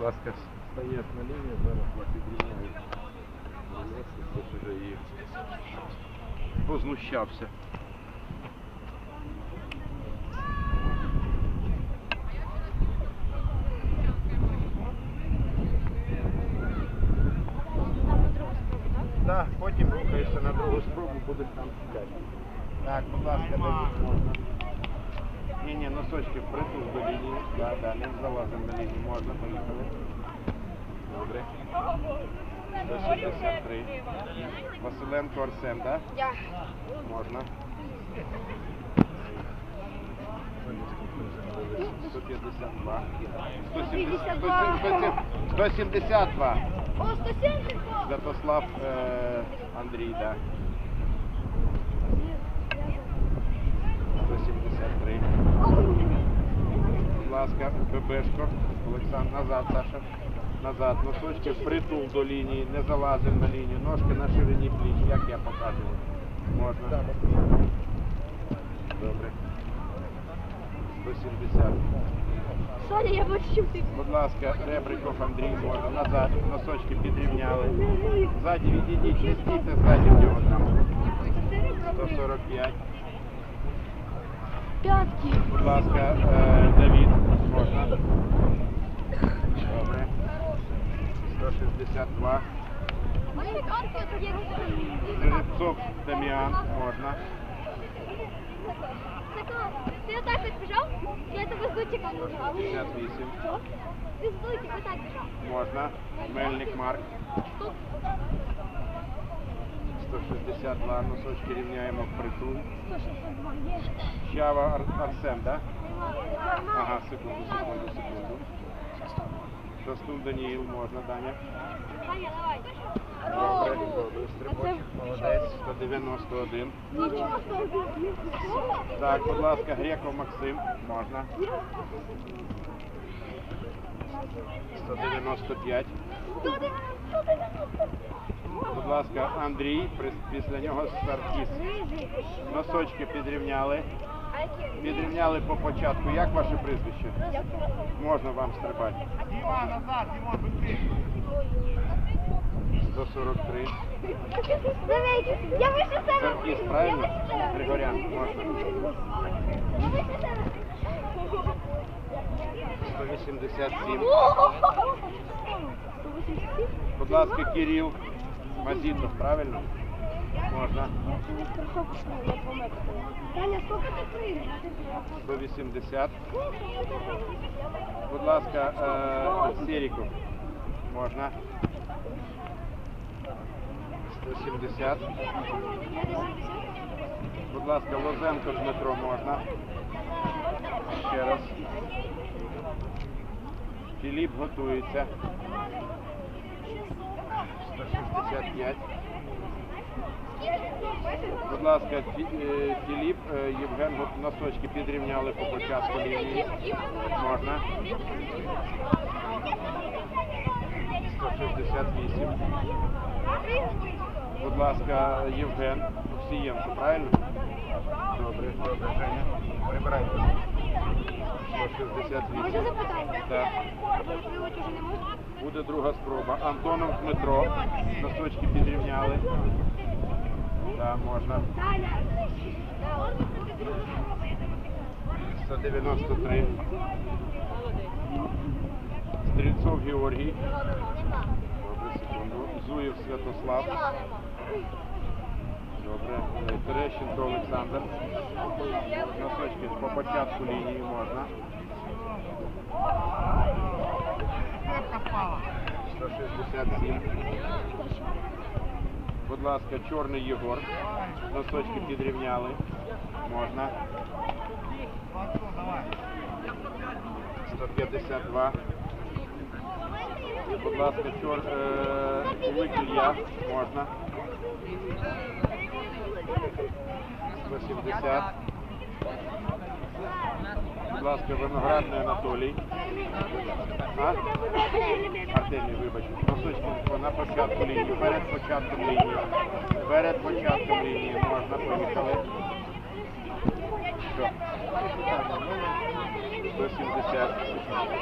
будь ласка. Стоять на лінії, зараз вже і Познущався. Так, потім рухаєшся на другу спробу, будеш там стріляти. Так, будь ласка, можна. Ні, ні, носочки впритул до лінії. Да, да, не залазимо на лінію, можна, поїхали. Добре. 163. Василенко Арсен, так? Да? Я. Можна. 152. 152. 172. О, 172. Святослав е, Андрій, да. 173. Будь ласка, ББшко. Олександр, назад, Саша. Назад. Носочки впритул до лінії, не залазимо на лінію. Ножки на ширині пліч, як я показував. Можна. Добре. 170. Саня, я бачу, ти. Будь ласка, Ребриков Андрій, можна назад, носочки підрівняли. Ззаді відійдіть, не стійте ззаді в нього там. 145. П'ятки. Будь ласка, е, Давід, можна. Добре. 162. Жеребцов Дам'ян, можна. Ти отак от біжав? Я тебе з дутиком нажав. 58. Що? Ти з дутиком отак біжав. Можна. Мельник Марк. 162. Носочки рівняємо в притул. 162 є. Щава Ар- Арсен, так? Ага, секунду, секунду, секунду. Шастун Даніїл, можна, Даня. Саня, давай. Добре, добре, стрибочок, молодець, 191. Нічого. Так, будь ласка, Греков Максим, можна. 195. Будь ласка, Андрій, після нього Саркіс. Носочки підрівняли. Підрівняли по початку. Як ваше прізвище? Можна вам стрибати. Дима, назад, Димон, быстрее. 143. Давай, я вище себе. Саркіс, правильно? Григорян, можна. Я вище себе. 187. Будь ласка, Кирил Мазітов, правильно? Можна. Таня, сколько ти прийдеш? 180. Будь ласка, е, Серіков. Можна. 170. Будь ласка, Лозенко Дмитро можна. Ще раз. Філіп готується. 165. Будь ласка, е, Філіп, е, Євген, носочки підрівняли по початку лінії. Можна. 168. Будь ласка, Євген Овсієнко, правильно? Добре, добре, Женя. Прибирайте. 168. Можна запитання? Так. Буде друга спроба. Антонов Дмитро. Носочки підрівняли. Так, можна. Таня. 193. Стрільцов Георгій. Добре, секунду. Зуєв Святослав. Добре. Терещенко Олександр. Носочки по початку лінії можна. 167. Будь ласка, чорний Єгор. Носочки підрівняли. Можна. Молодцом, давай. 152. Будь ласка, чор, е, Ілля, можна. 170. Будь ласка, виноградний Анатолій. А? Артемій, вибач. Носочки на початку лінії, перед початком лінії. Перед початком лінії можна, поїхали. Все. 170.